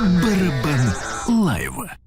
Барабан Лайв.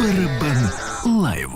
Барабан лайв.